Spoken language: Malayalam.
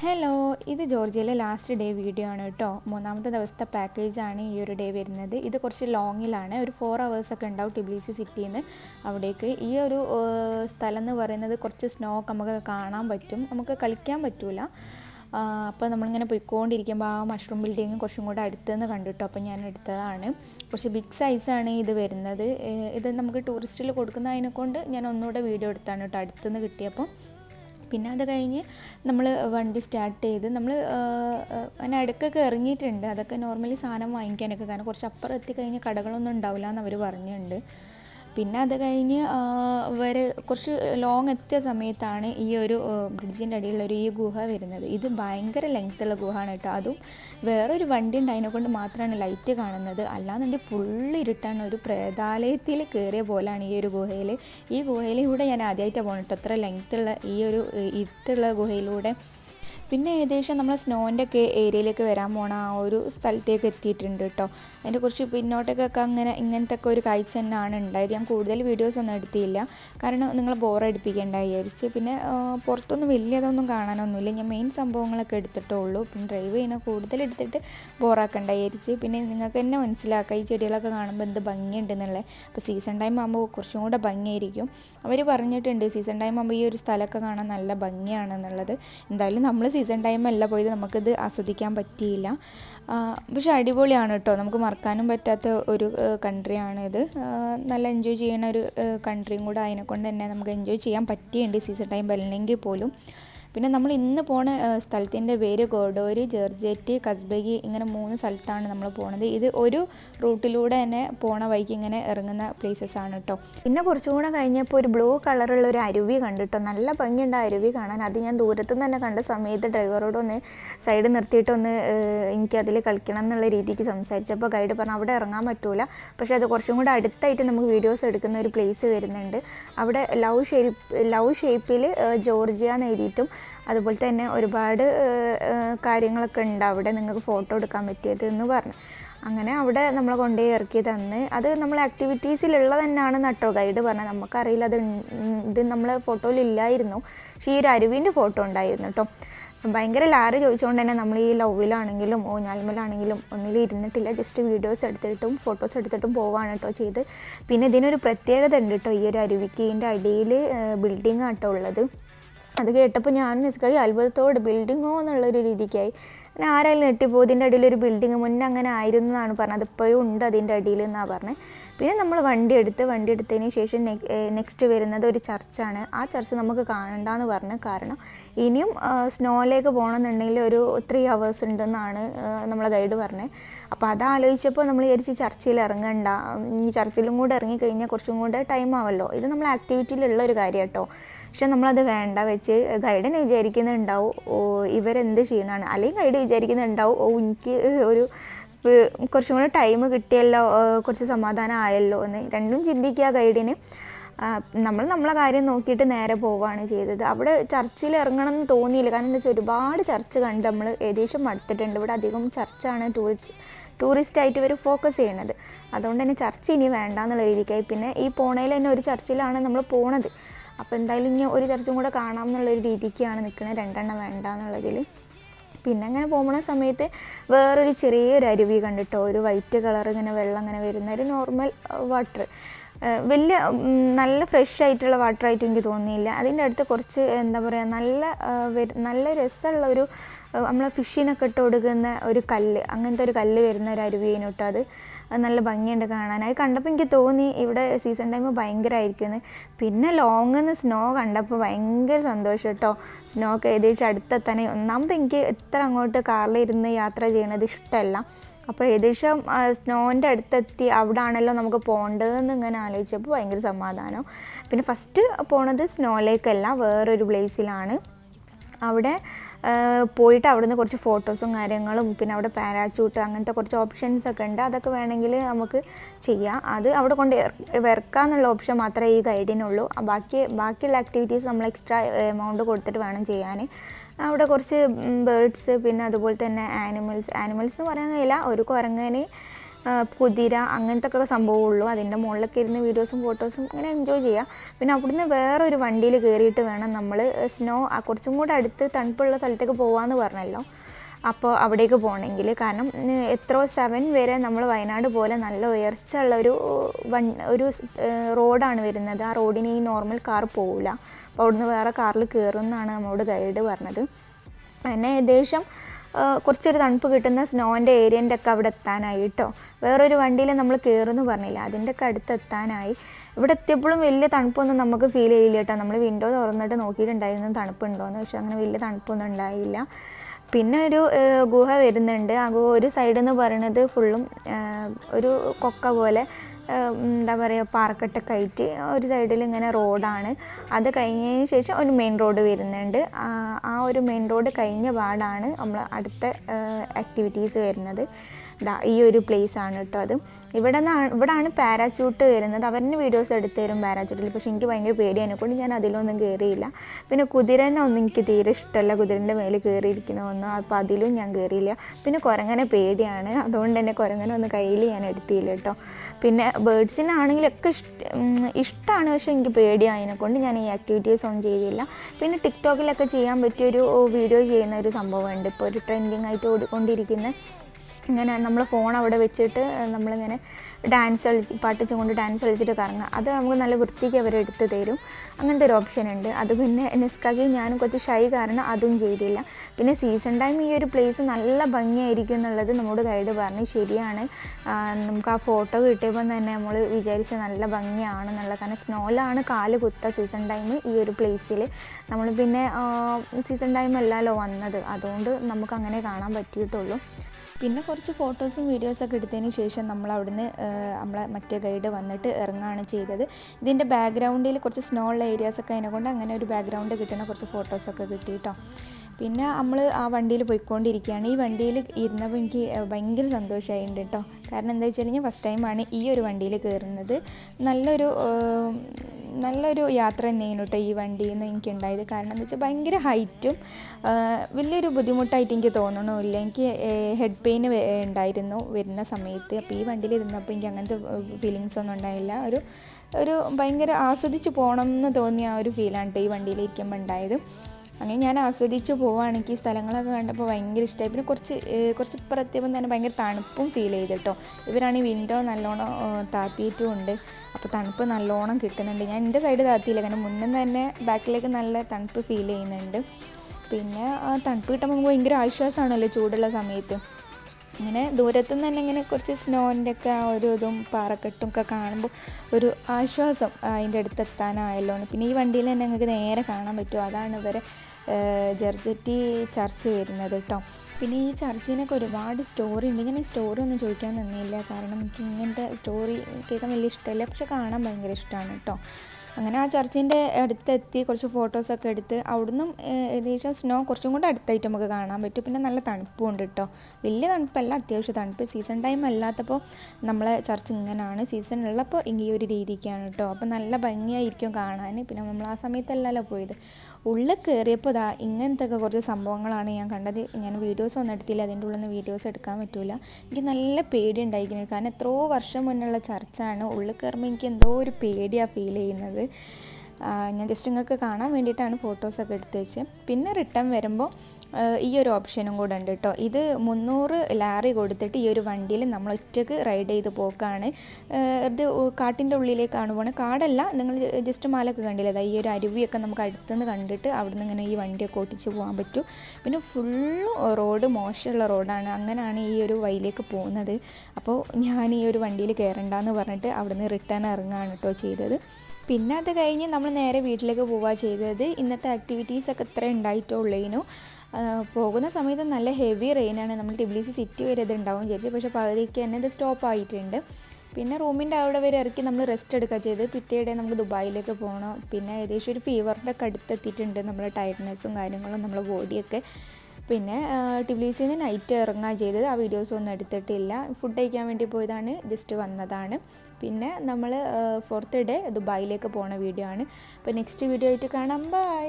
ഹലോ ഇത് ജോർജിയയിലെ ലാസ്റ്റ് ഡേ വീഡിയോ ആണ് കേട്ടോ. മൂന്നാമത്തെ ദിവസത്തെ പാക്കേജാണ് ഈ ഒരു ഡേ വരുന്നത്. ഇത് കുറച്ച് ലോങ്ങിലാണ് ഒരു ഫോർ ഒക്കെ ഉണ്ടാവും ടിബ്ലിസി സിറ്റിയിൽ നിന്ന് അവിടേക്ക് ഈ ഒരു സ്ഥലം എന്ന് പറയുന്നത് കുറച്ച് സ്നോ നമുക്ക് കാണാൻ പറ്റും. നമുക്ക് കളിക്കാൻ പറ്റില്ല അപ്പോൾ നമ്മളിങ്ങനെ പോയിക്കൊണ്ടിരിക്കുമ്പോൾ ആ മഷ്റൂം ബിൽഡിങ് കുറച്ചും കൂടെ അടുത്തുനിന്ന് കണ്ടിട്ടോ അപ്പോൾ ഞാൻ എടുത്തതാണ്. കുറച്ച് ബിഗ് സൈസാണ് ഇത് വരുന്നത്. ഇത് നമുക്ക് ടൂറിസ്റ്റിൽ കൊടുക്കുന്നതിനെ കൊണ്ട് ഞാൻ ഒന്നുകൂടെ വീഡിയോ എടുത്താണ് കേട്ടോ. അടുത്തുനിന്ന് കിട്ടിയപ്പോൾ പിന്നെ അത് കഴിഞ്ഞ് നമ്മൾ വണ്ടി സ്റ്റാർട്ട് ചെയ്ത് നമ്മൾ അതിന് അടുക്കൊക്കെ ഇറങ്ങിയിട്ടുണ്ട്. അതൊക്കെ നോർമലി സാധനം വാങ്ങിക്കാനൊക്കെ കാരണം കുറച്ച് അപ്പുറം എത്തിക്കഴിഞ്ഞ് കടകളൊന്നും ഉണ്ടാവില്ല എന്ന് അവർ പറഞ്ഞിട്ടുണ്ട്. പിന്നെ അത് കഴിഞ്ഞ് വരെ കുറച്ച് ലോങ് എത്തിയ സമയത്താണ് ഈ ഒരു ബ്രിഡ്ജിന്റെ അടിയിലുള്ള ഒരു ഈ ഗുഹ വരുന്നത്. ഇത് ഭയങ്കര ലെങ്ത്തുള്ള ഗുഹയാണ് കേട്ടോ. അതും വേറൊരു വണ്ടി ഉണ്ട് അതിനെ കൊണ്ട് മാത്രമാണ് ലൈറ്റ് കാണുന്നത്. അല്ലാന്നുണ്ടെങ്കിൽ ഫുള്ള് ഇരുട്ടാണ്. ഒരു പ്രേതാലയത്തിൽ കയറിയ പോലെയാണ് ഈ ഒരു ഗുഹയിൽ ഈ ഗുഹയിലൂടെ ഞാൻ ആദ്യമായിട്ടാണ് പോകുന്നത് കേട്ടോ. അത്ര ലെങ്ത്തുള്ള ഈ ഒരു ഇരുട്ടുള്ള ഗുഹയിലൂടെ പിന്നെ ഏകദേശം നമ്മൾ സ്നോന്റെ ഒക്കെ ഏരിയയിലേക്ക് വരാൻ പോണ ആ ഒരു സ്ഥലത്തേക്ക് എത്തിയിട്ടുണ്ട് കേട്ടോ. അതിന്റെ കുറച്ച് പിന്നോട്ടേക്കൊക്കെ അങ്ങനെ ഇങ്ങനത്തെ ഒക്കെ ഒരു കാഴ്ച തന്നെയാണ് ഉണ്ടായത്. ഞാൻ കൂടുതൽ വീഡിയോസ് ഒന്നും എടുത്തില്ല കാരണം നിങ്ങൾ ബോറടിപ്പിക്കേണ്ട വിചാരിച്ച്. പിന്നെ പുറത്തൊന്നും വലിയതൊന്നും കാണാനൊന്നുമില്ല. ഞാൻ മെയിൻ സംഭവങ്ങളൊക്കെ എടുത്തിട്ടേ ഉള്ളൂ പിന്നെ ഡ്രൈവ് ചെയ്യുന്ന കൂടുതൽ എടുത്തിട്ട് ബോറാക്കണ്ട വിചാരിച്ച്. പിന്നെ നിങ്ങൾക്ക് തന്നെ മനസ്സിലാക്കാം. ഈ ചെടികളൊക്കെ കാണുമ്പോൾ എന്ത് ഭംഗിയുണ്ടെന്നുള്ളത് അപ്പോൾ സീസൺ ടൈം ആകുമ്പോൾ കുറച്ചും കൂടെ ഭംഗിയായിരിക്കും. അവർ പറഞ്ഞിട്ടുണ്ട് സീസൺ ടൈം ആകുമ്പോൾ ഈ ഒരു സ്ഥലമൊക്കെ കാണാൻ നല്ല ഭംഗിയാണെന്നുള്ളത്. എന്തായാലും നമ്മൾ സീസൺ ടൈം അല്ല പോയത്. നമുക്കിത് ആസ്വദിക്കാൻ പറ്റിയില്ല. പക്ഷെ അടിപൊളിയാണ് കേട്ടോ. നമുക്ക് മറക്കാനും പറ്റാത്ത ഒരു കൺട്രിയാണ് ഇത്. നല്ല എൻജോയ് ചെയ്യുന്ന ഒരു കൺട്രിയും കൂടെ അതിനെ കൊണ്ട് തന്നെ നമുക്ക് എൻജോയ് ചെയ്യാൻ പറ്റിയുണ്ട് സീസൺ ടൈം അല്ലെങ്കിൽ പോലും. പിന്നെ നമ്മൾ ഇന്ന് പോണ സ്ഥലത്തിന്റെ പേര് ഗോഡോരി ജെർജേറ്റ് കസ്ബഗി ഇങ്ങനെ മൂന്ന് സ്ഥലത്താണ് നമ്മൾ പോണത്. ഇത് ഒരു റൂട്ടിലൂടെ തന്നെ പോണ വഴിക്ക് ഇങ്ങനെ ഇറങ്ങുന്ന പ്ലേസസ് ആണ് കേട്ടോ പിന്നെ കുറച്ചുകൂടെ കഴിഞ്ഞപ്പോൾ ഒരു ബ്ലൂ കളറുള്ള ഒരു അരുവി കണ്ടിട്ടോ നല്ല ഭംഗിയുണ്ട് അരുവി കാണാൻ. അത് ഞാൻ ദൂരത്തു നിന്ന് തന്നെ കണ്ട സമയത്ത് ഡ്രൈവറോട് ഒന്ന് സൈഡ് നിർത്തിയിട്ടൊന്ന് എനിക്ക് അതിൽ കളിക്കണം എന്നുള്ള രീതിക്ക് സംസാരിച്ചപ്പോൾ ഗൈഡ് പറഞ്ഞു അവിടെ ഇറങ്ങാൻ പറ്റൂല. പക്ഷേ അത് കുറച്ചും കൂടെ അടുത്തായിട്ട് നമുക്ക് വീഡിയോസ് എടുക്കുന്ന ഒരു പ്ലേസ് വരുന്നുണ്ട്. അവിടെ ലവ് ഷേപ്പ് ലവ് ഷേപ്പിൽ ജോർജിയ എന്ന് എഴുതിയിട്ടും അതുപോലെ തന്നെ ഒരുപാട് കാര്യങ്ങളൊക്കെ ഉണ്ട്. അവിടെ നിങ്ങൾക്ക് ഫോട്ടോ എടുക്കാൻ പറ്റിയത് എന്ന് പറഞ്ഞു. അങ്ങനെ അവിടെ നമ്മൾ കൊണ്ടുപോയി ഇറക്കി തന്ന്. അത് നമ്മൾ ആക്ടിവിറ്റീസിലുള്ളത് തന്നെയാണ് നട്ടോ ഗൈഡ് പറഞ്ഞത്. നമുക്കറിയില്ല അത് ഇത് നമ്മൾ ഫോട്ടോയിലില്ലായിരുന്നു പക്ഷേ ഈ ഒരു അരുവിന്റെ ഫോട്ടോ ഉണ്ടായിരുന്നു കേട്ടോ ഭയങ്കര ലാറ് ചോദിച്ചുകൊണ്ട് തന്നെ നമ്മൾ ഈ ലവിലാണെങ്കിലും ഊഞ്ഞാൽമലാണെങ്കിലും ഒന്നിലും ഇരുന്നിട്ടില്ല. ജസ്റ്റ് വീഡിയോസ് എടുത്തിട്ടും ഫോട്ടോസ് എടുത്തിട്ടും പോവാണ് കേട്ടോ ചെയ്ത്. പിന്നെ ഇതിനൊരു പ്രത്യേകത ഉണ്ട് കേട്ടോ ഈ ഒരു അരുവിക്ക് ഇതിന്റെ അടിയിൽ ബിൽഡിംഗ് ആട്ടോ ഉള്ളത്. അത് കേട്ടപ്പോൾ ഞാൻ നിസ്കായി അത്ഭുതത്തോട് ബിൽഡിങ്ങോ എന്നുള്ളൊരു രീതിക്കായി. പിന്നെ ആരായാലും നെട്ടിപ്പോ ഇതിന്റെ അടിയിൽ ഒരു ബിൽഡിങ് മുന്നേ അങ്ങനെ ആയിരുന്നു എന്നാണ് പറഞ്ഞത്. അതിപ്പോഴും ഉണ്ട് അതിന്റെ അടിയിൽ എന്നാണ് പറഞ്ഞത് പിന്നെ നമ്മൾ വണ്ടി എടുത്ത് വണ്ടി എടുത്തതിന് ശേഷം നെക്സ്റ്റ് വരുന്നത് ഒരു ചർച്ചാണ്. ആ ചർച്ച് നമുക്ക് കാണണ്ടെന്ന് പറഞ്ഞു കാരണം ഇനിയും സ്നോയിലേക്ക് പോകണമെന്നുണ്ടെങ്കിൽ ഒരു ത്രീ ഹവേഴ്സ് ഉണ്ടെന്നാണ് നമ്മളെ ഗൈഡ് പറഞ്ഞത് അപ്പോൾ അത് ആലോചിച്ചപ്പോൾ നമ്മൾ വിചാരിച്ച് ചർച്ചിൽ ഇറങ്ങണ്ട. ഈ ചർച്ചിലും കൂടെ ഇറങ്ങിക്കഴിഞ്ഞാൽ കുറച്ചും കൂടെ ടൈം ആവല്ലോ. ഇത് നമ്മൾ ആക്ടിവിറ്റിയിലുള്ള ഒരു കാര്യം കേട്ടോ. പക്ഷെ നമ്മളത് വേണ്ട വെച്ച് ഗൈഡിനെ വിചാരിക്കുന്നുണ്ടാവും. ഇവരെന്ത് ചെയ്യുന്നതാണ് അല്ലെങ്കിൽ ഗൈഡ് വിചാരിക്കുന്നുണ്ടാവും. ഓ എനിക്ക് ഒരു കുറച്ചും കൂടെ ടൈം കിട്ടിയല്ലോ കുറച്ച് സമാധാനം ആയല്ലോ എന്ന് രണ്ടും ചിന്തിക്കുക ഗൈഡിന് നമ്മൾ നമ്മളെ കാര്യം നോക്കിയിട്ട് നേരെ പോവുകയാണ് ചെയ്തത്. അവിടെ ചർച്ചിൽ ഇറങ്ങണം എന്ന് തോന്നിയില്ല. കാരണം എന്താ വെച്ചാൽ ഒരുപാട് ചർച്ച് കണ്ട് നമ്മൾ ഏകദേശം മടുത്തിട്ടുണ്ട് ഇവിടെ അധികം ചർച്ചാണ് ടൂറിസ്റ്റ് ടൂറിസ്റ്റ് ആയിട്ട് ഇവർ ഫോക്കസ് ചെയ്യണത്. അതുകൊണ്ട് തന്നെ ചർച്ച് ഇനി വേണ്ട എന്നുള്ള രീതിക്കായി. പിന്നെ ഈ പോണയിൽ തന്നെ ഒരു ചർച്ചിലാണ് നമ്മൾ പോണത്. അപ്പോൾ എന്തായാലും ഇനി ഒരു ചർച്ചും കൂടെ കാണാം എന്നുള്ളൊരു രീതിക്കാണ് നിൽക്കുന്നത് രണ്ടെണ്ണം വേണ്ട എന്നുള്ളതിൽ പിന്നെ അങ്ങനെ പോകുന്ന സമയത്ത് വേറൊരു ചെറിയൊരു അരുവി കണ്ടിട്ടോ? ഒരു വൈറ്റ് കളർ ഇങ്ങനെ വെള്ളം ഇങ്ങനെ വരുന്ന ഒരു നോർമൽ വാട്ടർ വലിയ നല്ല ഫ്രഷ് ആയിട്ടുള്ള വാട്ടർ ആയിട്ട് എനിക്ക് തോന്നിയില്ല. അതിന്റെ അടുത്ത് കുറച്ച് എന്താ പറയുക നല്ല നല്ല രസമുള്ള ഒരു നമ്മളെ ഫിഷിനൊക്കെ ഇട്ട് കൊടുക്കുന്ന ഒരു കല്ല് അങ്ങനത്തെ ഒരു കല്ല് വരുന്ന ഒരു അരുവിയേനു കേട്ടോ അത്. നല്ല ഭംഗിയുണ്ട് കാണാൻ. അത് കണ്ടപ്പോൾ എനിക്ക് തോന്നി ഇവിടെ സീസൺ ടൈം ഭയങ്കരമായിരിക്കുമെന്ന് പിന്നെ ലോങ്ങിൽ നിന്ന് സ്നോ കണ്ടപ്പോൾ ഭയങ്കര സന്തോഷം കേട്ടോ സ്നോ ഒക്കെ ഏകദേശം അടുത്തെത്താൻ. ഒന്നാമത് എനിക്ക് എത്ര അങ്ങോട്ട് കാറിലിരുന്ന് യാത്ര ചെയ്യണത് ഇഷ്ടമല്ല അപ്പോൾ ഏകദേശം സ്നോന്റെ അടുത്തെത്തി അവിടെ ആണല്ലോ നമുക്ക് പോകേണ്ടതെന്ന് ഇങ്ങനെ ആലോചിച്ചപ്പോൾ ഭയങ്കര സമാധാനം. പിന്നെ ഫസ്റ്റ് പോണത് സ്നോയിലേക്കല്ല വേറൊരു പ്ലേസിലാണ് അവിടെ പോയിട്ട് അവിടുന്ന് കുറച്ച് ഫോട്ടോസും കാര്യങ്ങളും പിന്നെ അവിടെ പാരാച്ചൂട്ട് അങ്ങനത്തെ കുറച്ച് ഓപ്ഷൻസ് ഒക്കെ ഉണ്ട്. അതൊക്കെ വേണമെങ്കിൽ നമുക്ക് ചെയ്യാം. അത് അവിടെ കൊണ്ട് വെറുക്കാന്നുള്ള ഓപ്ഷൻ മാത്രമേ ഈ ഗൈഡിനുള്ളൂ ബാക്കി ബാക്കിയുള്ള ആക്ടിവിറ്റീസ് നമ്മൾ എക്സ്ട്രാ എമൗണ്ട് കൊടുത്തിട്ട് വേണം ചെയ്യാൻ. അവിടെ കുറച്ച് ബേർഡ്സ് പിന്നെ അതുപോലെ തന്നെ ആനിമൽസ് ആനിമൽസ് എന്ന് പറയാൻ കഴിയില്ല. ഒരു കുരങ്ങനെ കുതിര അങ്ങനത്തെ ഒക്കെ സംഭവമുള്ളൂ. അതിന്റെ മുകളിലൊക്കെ ഇരുന്ന് വീഡിയോസും ഫോട്ടോസും ഇങ്ങനെ എൻജോയ് ചെയ്യാം. പിന്നെ അവിടുന്ന് വേറൊരു വണ്ടിയിൽ കയറിയിട്ട് വേണം നമ്മൾ സ്നോ കുറച്ചും കൂടെ അടുത്ത് തണുപ്പുള്ള സ്ഥലത്തേക്ക് പോകാമെന്ന് പറഞ്ഞല്ലോ. അപ്പോൾ അവിടേക്ക് പോകണമെങ്കിൽ. കാരണം എത്രയോ സെവൻ വരെ നമ്മൾ വയനാട് പോലെ നല്ല ഉയർച്ച ഉള്ള ഒരു വൺ ഒരു റോഡാണ് വരുന്നത്. ആ റോഡിന് ഈ നോർമൽ കാർ പോവില്ല. അപ്പോൾ അവിടുന്ന് വേറെ കാറിൽ കയറുമെന്നാണ് നമ്മളോട് ഗൈഡ് പറഞ്ഞത്. പിന്നെ ഏകദേശം കുറച്ചൊരു തണുപ്പ് കിട്ടുന്ന സ്നോന്റെ ഏരിയന്റെ ഒക്കെ അവിടെ എത്താനായി കേട്ടോ വേറൊരു വണ്ടിയിൽ നമ്മൾ കയറുമെന്ന് പറഞ്ഞില്ല. അതിന്റെ ഒക്കെ അടുത്ത് എത്താനായി. ഇവിടെ എത്തിയപ്പോഴും വലിയ തണുപ്പൊന്നും നമുക്ക് ഫീൽ ചെയ്യില്ല കേട്ടോ നമ്മൾ വിൻഡോ തുറന്നിട്ട് നോക്കിയിട്ടുണ്ടായിരുന്നു തണുപ്പുണ്ടോയെന്ന് പക്ഷേ അങ്ങനെ വലിയ തണുപ്പൊന്നും ഉണ്ടായില്ല. പിന്നെ ഒരു ഗുഹ വരുന്നുണ്ട്. ആ ഗുഹ ഒരു സൈഡ് എന്ന് പറയുന്നത് ഫുള്ളും ഒരു കൊക്ക പോലെ. എന്താ പറയുക പാർക്കട്ട് കയറ്റ് ഒരു സൈഡിൽ ഇങ്ങനെ റോഡാണ്. അത് കഴിഞ്ഞതിന് ശേഷം ഒരു മെയിൻ റോഡ് വരുന്നുണ്ട്. ആ ഒരു മെയിൻ റോഡ് കഴിഞ്ഞ പാടാണ് നമ്മൾ അടുത്ത ആക്ടിവിറ്റീസ് വരുന്നത്. ദാ ഈ ഒരു പ്ലേസ് ആണ് കേട്ടോ അത്. ഇവിടെ നിന്നാണ് ഇവിടാണ് പാരാച്യൂട്ട് വരുന്നത്. അവരുടെ വീഡിയോസ് എടുത്ത് തരും പാരാച്യൂട്ടിൽ പക്ഷേ എനിക്ക് ഭയങ്കര പേടിയാണ്. കൊണ്ട് ഞാൻ അതിലൊന്നും കയറിയില്ല പിന്നെ കുതിരനെ ഒന്നും എനിക്ക് തീരെ ഇഷ്ടമല്ല. കുതിരന്റെ മേലെ കയറിയിരിക്കണമെന്നോ അപ്പോൾ അതിലും ഞാൻ കയറിയില്ല പിന്നെ കുരങ്ങനെ പേടിയാണ്. അതുകൊണ്ട് തന്നെ കുരങ്ങനെ ഒന്ന് കയ്യിൽ ഞാൻ എടുത്തില്ല കേട്ടോ പിന്നെ ബേഡ്സിനാണെങ്കിലൊക്കെ ഇഷ്ട ഇഷ്ടമാണ് പക്ഷേ എനിക്ക് പേടിയാണ് അതിനെക്കൊണ്ട് ഞാൻ ഈ ആക്ടിവിറ്റീസ് ഒന്നും ചെയ്തില്ല. പിന്നെ ടിക്ടോക്കിലൊക്കെ ചെയ്യാൻ പറ്റിയൊരു വീഡിയോ ചെയ്യുന്ന ഒരു സംഭവമുണ്ട്. ഇപ്പോൾ ഒരു ട്രെൻഡിങ് ആയിട്ട് ഓടിക്കൊണ്ടിരിക്കുന്ന ഇങ്ങനെ നമ്മൾ ഫോൺ അവിടെ വെച്ചിട്ട് നമ്മളിങ്ങനെ ഡാൻസ് കളി പാട്ട് ചുകൊണ്ട് ഡാൻസ് കളിച്ചിട്ട് കറങ്ങുക. അത് നമുക്ക് നല്ല വൃത്തിക്ക് അവർ എടുത്ത് തരും. അങ്ങനത്തെ ഒരു ഓപ്ഷൻ ഉണ്ട്. അത് പിന്നെ നിസ്കാക്കി ഞാനും കുറച്ച് ഷൈ കാരണം അതും ചെയ്തില്ല. പിന്നെ സീസൺ ടൈം ഈ ഒരു പ്ലേസ് നല്ല ഭംഗിയായിരിക്കും എന്നുള്ളത് നമ്മുടെ ഗൈഡ് പറഞ്ഞു. ശരിയാണ്. നമുക്ക് ആ ഫോട്ടോ കിട്ടിയപ്പോൾ തന്നെ നമ്മൾ വിചാരിച്ച നല്ല ഭംഗിയാണെന്നുള്ള കാരണം സ്നോയിലാണ് കാൽ കുത്ത സീസൺ ടൈം ഈ ഒരു പ്ലേസിൽ നമ്മൾ പിന്നെ സീസൺ ടൈം അല്ലല്ലോ വന്നത്. അതുകൊണ്ട് നമുക്ക് അങ്ങനെ കാണാൻ പറ്റിയിട്ടുള്ളൂ. പിന്നെ കുറച്ച് ഫോട്ടോസും വീഡിയോസൊക്കെ എടുത്തതിന് ശേഷം നമ്മൾ അവിടുന്ന് നമ്മളെ മറ്റേ ഗൈഡ് വന്നിട്ട് ഇറങ്ങുകയാണ് ചെയ്തത്. ഇതിന്റെ ബാക്ക്ഗ്രൗണ്ടിൽ കുറച്ച് സ്നോ ഉള്ള ഏരിയാസൊക്കെ അതിനെക്കൊണ്ട് അങ്ങനെ ഒരു ബാക്ക്ഗ്രൗണ്ട് കിട്ടുന്ന കുറച്ച് ഫോട്ടോസൊക്കെ കിട്ടി കേട്ടോ പിന്നെ നമ്മൾ ആ വണ്ടിയിൽ പോയിക്കൊണ്ടിരിക്കുകയാണ്. ഈ വണ്ടിയിൽ ഇരുന്നപ്പോൾ എനിക്ക് ഭയങ്കര സന്തോഷമായിട്ടുണ്ട് കേട്ടോ കാരണം എന്താ വെച്ചാൽ കഴിഞ്ഞാൽ ഫസ്റ്റ് ടൈമാണ് ഈ ഒരു വണ്ടിയിൽ കയറുന്നത്. നല്ലൊരു നല്ലൊരു യാത്ര തന്നെയാണ് കേട്ടോ ഈ വണ്ടിയിൽ നിന്ന് എനിക്ക് ഉണ്ടായത് കാരണം എന്താ വെച്ചാൽ ഭയങ്കര ഹൈറ്റും വലിയൊരു ബുദ്ധിമുട്ടായിട്ട് എനിക്ക് തോന്നണമില്ല. എനിക്ക് ഹെഡ് പെയിൻ ഉണ്ടായിരുന്നു വരുന്ന സമയത്ത്. അപ്പോൾ ഈ വണ്ടിയിൽ ഇരുന്നപ്പോൾ എനിക്ക് അങ്ങനത്തെ ഫീലിങ്സ് ഒന്നും ഉണ്ടായില്ല. ഒരു ഒരു ഭയങ്കര ആസ്വദിച്ച് പോകണം എന്ന് തോന്നിയ ആ ഒരു ഫീലാണ് കേട്ടോ ഈ വണ്ടിയിൽ ഇരിക്കുമ്പോൾ ഉണ്ടായത്. അങ്ങനെ ഞാൻ ആസ്വദിച്ച് പോവുകയാണെങ്കിൽ ഈ സ്ഥലങ്ങളൊക്കെ കണ്ടപ്പോൾ ഭയങ്കര ഇഷ്ടമായി പിന്നെ കുറച്ച് കുറച്ച് ഇപ്പുറത്തിയപ്പം തന്നെ ഭയങ്കര തണുപ്പും ഫീൽ ചെയ്ത് കേട്ടോ ഇവരാണ് വിൻഡോ നല്ലോണം താത്തിയിട്ടും ഉണ്ട് അപ്പോൾ തണുപ്പ് നല്ലോണം കിട്ടുന്നുണ്ട്. ഞാൻ എന്റെ സൈഡ് താത്തിയില്ല. കാരണം മുന്നേ തന്നെ ബാക്കിലേക്ക് നല്ല തണുപ്പ് ഫീൽ ചെയ്യുന്നുണ്ട്. പിന്നെ തണുപ്പ് കിട്ടുമ്പോൾ നമുക്ക് ഭയങ്കര ആശ്വാസമാണല്ലോ ചൂടുള്ള സമയത്ത്. ഇങ്ങനെ ദൂരത്തു നിന്ന് തന്നെ ഇങ്ങനെ കുറച്ച് സ്നോന്റെ ഒക്കെ ആ ഒരു ഇതും പാറക്കെട്ടും ഒക്കെ കാണുമ്പോൾ ഒരു ആശ്വാസം അതിന്റെ അടുത്ത് എത്താനായല്ലോ പിന്നെ ഈ വണ്ടിയിൽ തന്നെ ഞങ്ങൾക്ക് നേരെ കാണാൻ പറ്റും. അതാണ് ഇവരെ ജർജറ്റി ചർച്ച് വരുന്നത് കേട്ടോ. പിന്നെ ഈ ചർച്ചിനൊക്കെ ഒരുപാട് സ്റ്റോറി ഉണ്ട്. ഈ സ്റ്റോറി ഒന്നും ചോദിക്കാൻ നിന്നില്ല. കാരണം എനിക്ക് ഇങ്ങനത്തെ സ്റ്റോറി കേൾക്കാൻ വലിയ ഇഷ്ടമല്ല. പക്ഷെ കാണാൻ ഭയങ്കര ഇഷ്ടമാണ് കേട്ടോ. അങ്ങനെ ആ ചർച്ചിന്റെ അടുത്തെത്തി കുറച്ച് ഫോട്ടോസൊക്കെ എടുത്ത് അവിടുന്നും ഏകദേശം സ്നോ കുറച്ചും കൂടെ അടുത്തായിട്ട് നമുക്ക് കാണാൻ പറ്റും. പിന്നെ നല്ല തണുപ്പുണ്ട് കേട്ടോ വലിയ തണുപ്പല്ല അത്യാവശ്യം തണുപ്പ്. സീസൺ ടൈം അല്ലാത്തപ്പോൾ നമ്മളെ ചർച്ച് ഇങ്ങനെയാണ് സീസൺ ഉള്ളപ്പോൾ ഈ ഒരു രീതിക്കാണ് കേട്ടോ അപ്പോൾ നല്ല ഭംഗിയായിരിക്കും കാണാൻ പിന്നെ നമ്മൾ ആ സമയത്തല്ലല്ലോ പോയത്. ഉള്ളിൽ കയറിയപ്പോൾ ഇതാ ഇങ്ങനത്തെ ഒക്കെ കുറച്ച് സംഭവങ്ങളാണ് ഞാൻ കണ്ടത്. ഞാൻ വീഡിയോസ് ഒന്നും എടുത്തില്ല. അതിന്റെ ഉള്ളിൽ നിന്ന് വീഡിയോസ് എടുക്കാൻ പറ്റില്ല എനിക്ക് നല്ല പേടി ഉണ്ടായിരിക്കുന്നത് കാരണം എത്രയോ വർഷം മുന്നുള്ള ചർച്ചയാണ്. ഉള്ളിൽ കയറുമ്പോൾ എനിക്ക് എന്തോ ഒരു പേടിയാണ് ഫീൽ ചെയ്യുന്നത്. ഞാൻ ജസ്റ്റ് നിങ്ങൾക്ക് കാണാൻ വേണ്ടിയിട്ടാണ് ഫോട്ടോസൊക്കെ എടുത്ത് വെച്ച് പിന്നെ റിട്ടേൺ വരുമ്പോൾ ഈ ഒരു ഓപ്ഷനും കൂടെ ഉണ്ട് കേട്ടോ. ഇത് മുന്നൂറ് ലാറി കൊടുത്തിട്ട് ഈ ഒരു വണ്ടിയിൽ നമ്മൾ ഒറ്റയ്ക്ക് റൈഡ് ചെയ്ത് പോക്കാണ്. ഇത് കാട്ടിന്റെ ഉള്ളിലേക്കാണ് പോണത് കാടല്ല നിങ്ങൾ ജസ്റ്റ് മാലൊക്കെ കണ്ടില്ല? അതായത് ഈ ഒരു അരുവിയൊക്കെ നമുക്ക് അടുത്തുനിന്ന് കണ്ടിട്ട് അവിടുന്ന് ഇങ്ങനെ ഈ വണ്ടിയൊക്കെ ഓട്ടിച്ച് പോകാൻ പറ്റും. പിന്നെ ഫുള്ള് റോഡ് മോശമുള്ള റോഡാണ്. അങ്ങനെയാണ് ഈ ഒരു വഴിയിലേക്ക് പോകുന്നത്. അപ്പോൾ ഞാൻ ഈ ഒരു വണ്ടിയിൽ കയറണ്ടെന്ന് പറഞ്ഞിട്ട് അവിടുന്ന് റിട്ടേൺ ഇറങ്ങുകയാണ് കേട്ടോ ചെയ്തത്. പിന്നെ അത് കഴിഞ്ഞ് നമ്മൾ നേരെ വീട്ടിലേക്ക് പോവുക ചെയ്തത്. ഇന്നത്തെ ആക്ടിവിറ്റീസൊക്കെ ഇത്ര ഉണ്ടായിട്ടുള്ളേനു. ആ, പോകുന്ന സമയത്ത് നല്ല ഹെവി റെയിനാണ് നമ്മൾ ടിബ്ലിസി സിറ്റി വരെ ഇത് ഉണ്ടാവും വിചാരിച്ചു. പക്ഷേ പകുതിക്ക് തന്നെ ഇത് സ്റ്റോപ്പ് ആയിട്ടുണ്ട്. പിന്നെ റൂമിന്റെ അവിടെ വരെ ഇറക്കി നമ്മൾ റെസ്റ്റ് എടുക്കുക ചെയ്ത്. പിറ്റേടെ നമുക്ക് ദുബായിലേക്ക് പോകണം പിന്നെ ഏകദേശം ഒരു ഫീവറിന്റെ കടുത്തെത്തിയിട്ടുണ്ട് നമ്മുടെ ടയർഡ്നെസ്സും കാര്യങ്ങളും നമ്മുടെ ബോഡിയൊക്കെ പിന്നെ ടിബ്ലീസിൽ നിന്ന് നൈറ്റ് ഇറങ്ങുക ചെയ്തത്. ആ വീഡിയോസ് ഒന്നും എടുത്തിട്ടില്ല. ഫുഡ് കഴിക്കാൻ വേണ്ടി പോയതാണ്. ജസ്റ്റ് വന്നതാണ്. പിന്നെ നമ്മൾ ഫോർത്ത് ഡേ ദുബായിലേക്ക് പോണ വീഡിയോ ആണ്. അപ്പോൾ നെക്സ്റ്റ് വീഡിയോ ആയിട്ട് കാണാം. ബൈ